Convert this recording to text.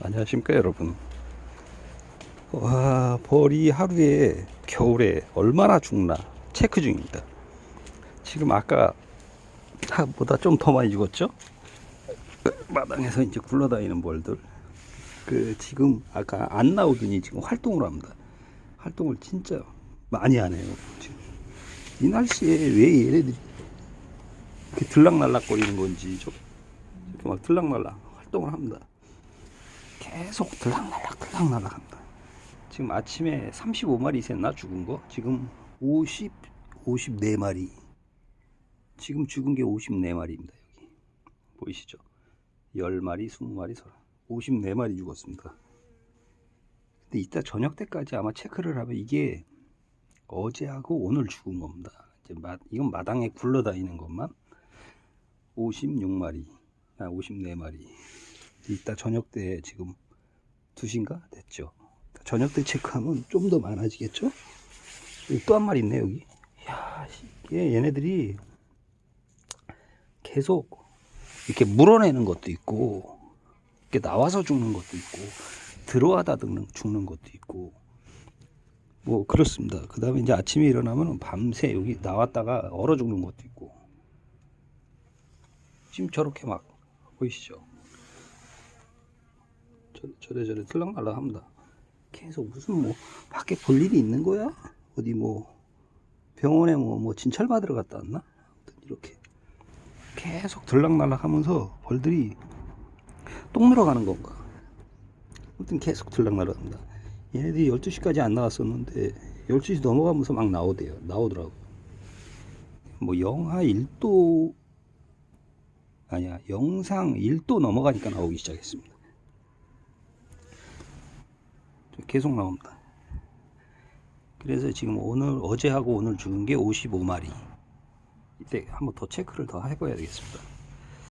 안녕하십니까 여러분. 와 벌이 하루에 겨울에 얼마나 죽나 체크 중입니다. 지금 아까 보다 좀 더 많이 죽었죠? 마당에서 이제 굴러다니는 벌들. 그 지금 아까 안 나오더니 지금 활동을 합니다. 활동을 진짜 많이 하네요 지금. 이 날씨에 왜 얘네들이 이렇게 들락날락 거리는 건지 좀 이렇게 막 들락날락 활동을 합니다 계속 들락날락 들락날락 합니다. 지금 아침에 35마리 샜나 죽은 거? 지금 50, 54마리. 지금 죽은 게 54마리입니다. 여기 보이시죠? 10마리, 20마리, 54마리 죽었습니다. 근데 이따 저녁 때까지 아마 체크를 하면 이게 어제하고 오늘 죽은 겁니다. 이제 마, 이건 마당에 굴러다니는 것만 56마리, 아 54마리. 이따 저녁 때 지금 2시인가 됐죠. 저녁 때 체크하면 좀 더 많아지겠죠? 또 한 마리 있네 여기. 야, 이게 얘네들이 계속 이렇게 물어내는 것도 있고, 이렇게 나와서 죽는 것도 있고, 들어와다 죽는 것도 있고, 뭐 그렇습니다. 그 다음에 이제 아침에 일어나면 밤새 여기 나왔다가 얼어 죽는 것도 있고, 지금 저렇게 막 보이시죠? 저, 저래저래 들락날락 합니다. 계속 무슨 뭐 밖에 볼 일이 있는 거야? 어디 뭐 병원에 뭐, 뭐 진찰 받으러 갔다 왔나? 이렇게 계속 들락날락 하면서 벌들이 똥 늘어가는 건가? 아무튼 계속 들락날락 합니다. 얘네들이 12시까지 안 나왔었는데 12시 넘어가면서 막 나오대요. 나오더라고. 뭐 영하 1도 아니야 영상 1도 넘어가니까 나오기 시작했습니다. 계속 나옵니다. 그래서 지금 오늘 어제하고 오늘 죽은 게 55마리. 이때 한번 더 체크를 더 해봐야 되겠습니다.